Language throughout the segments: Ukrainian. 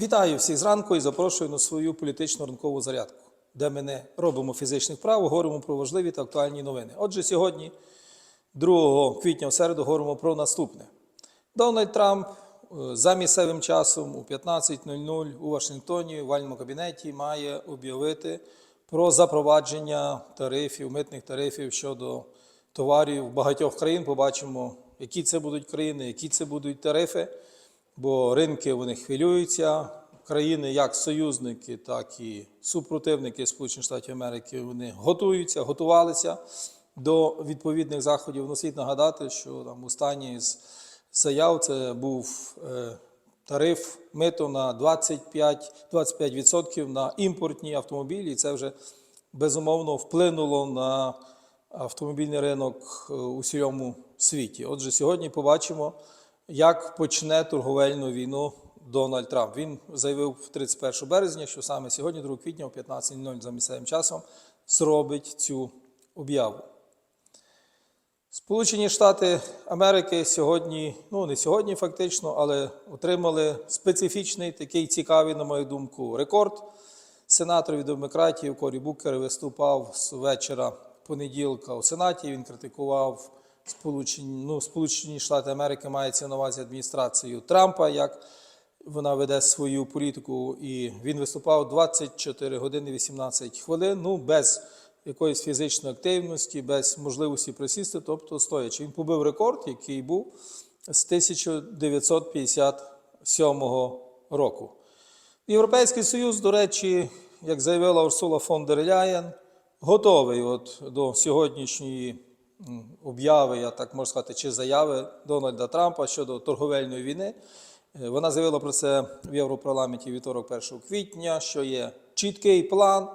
Вітаю всіх зранку і запрошую на свою політичну ранкову зарядку, де ми не робимо фізичних прав, говоримо про важливі та актуальні новини. Отже, сьогодні, 2 квітня в середу, говоримо про наступне. Дональд Трамп е, за місцевим часом у 15.00 у Вашингтоні в вальному кабінеті має об'явити про запровадження тарифів, митних тарифів щодо товарів багатьох країн. Побачимо, які це будуть країни, які це будуть тарифи бо ринки вони хвилюються. Країни, як союзники, так і супротивники Сполучених Штатів Америки, вони готуються, готувалися до відповідних заходів. Ну, нагадати, що там останній з заяв це був е, тариф мито на 25, 25% на імпортні автомобілі. І це вже безумовно вплинуло на автомобільний ринок е, у всьому світі. Отже, сьогодні побачимо як почне торговельну війну Дональд Трамп. Він заявив 31 березня, що саме сьогодні, 2 квітня, о 15.00 за місцевим часом, зробить цю об'яву. Сполучені Штати Америки сьогодні, ну не сьогодні фактично, але отримали специфічний такий цікавий, на мою думку, рекорд. Сенатор від демократів Корі Букер виступав з вечора понеділка у Сенаті. Він критикував Сполучені, ну, Сполучені Штати Америки мається на увазі адміністрацію Трампа, як вона веде свою політику, і він виступав 24 години 18 хвилин, ну без якоїсь фізичної активності, без можливості присісти, тобто стоячи. Він побив рекорд, який був з 1957 року. Європейський Союз, до речі, як заявила Урсула фон дер Ляєн, готовий от до сьогоднішньої обяви, я так можу сказати, чи заяви Дональда Трампа щодо торговельної війни. Е, Вона заявила про це в Європарламенті вівторок 1 квітня, що є чіткий план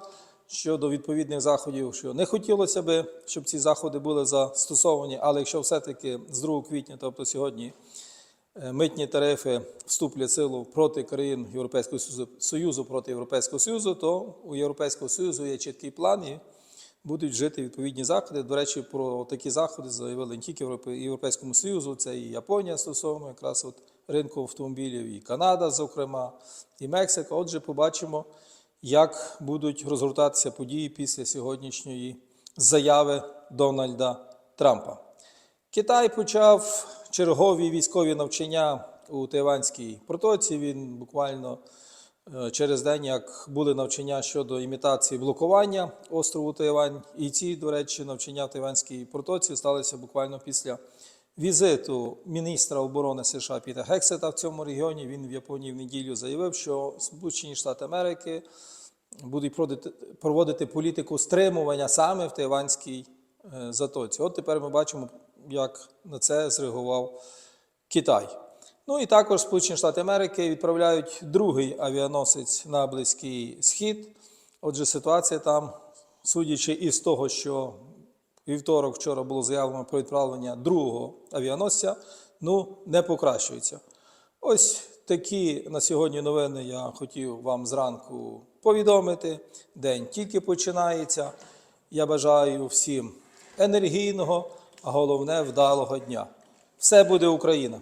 щодо відповідних заходів, що не хотілося би, щоб ці заходи були застосовані, але якщо все-таки з 2 квітня, тобто сьогодні, е, митні тарифи вступлять в силу проти країн Європейського Союзу проти Європейського Союзу, то у Європейського Союзу є чіткий план і будуть вжити відповідні заходи. До речі, про такі заходи заявили не тільки Європейському Союзу, це і Японія стосовно якраз от ринку автомобілів, і Канада, зокрема, і Мексика. Отже, побачимо, як будуть розгортатися події після сьогоднішньої заяви Дональда Трампа. Китай почав чергові військові навчання у Тайванській протоці. Він буквально через день, як були навчання щодо імітації блокування острову Тайвань. І ці, до речі, навчання в Тайванській протоці сталися буквально після візиту міністра оборони США Піта Гексета в цьому регіоні. Він в Японії в неділю заявив, що Сполучені Штати Америки будуть проводити, проводити політику стримування саме в Тайванській е, затоці. От тепер ми бачимо, як на це зреагував Китай. Ну і також Сполучені Штати Америки відправляють другий авіаносець на Близький Схід. Отже, ситуація там, судячи із того, що вівторок вчора було заявлено про відправлення другого авіаносця, ну не покращується. Ось такі на сьогодні новини я хотів вам зранку повідомити. День тільки починається. Я бажаю всім енергійного, а головне вдалого дня. Все буде Україна!